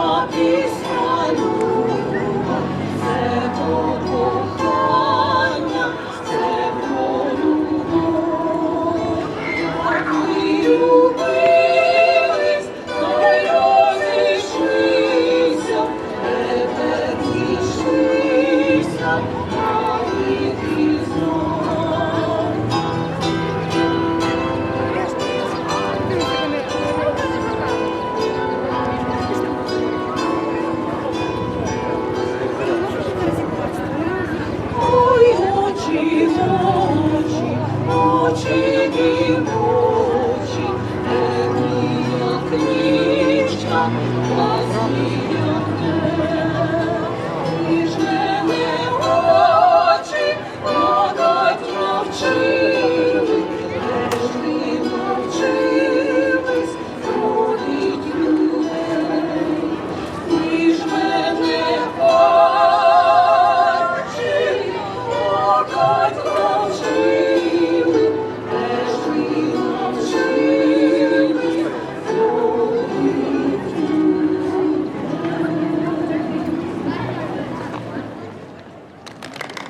pobres. Як нічка, як нічка,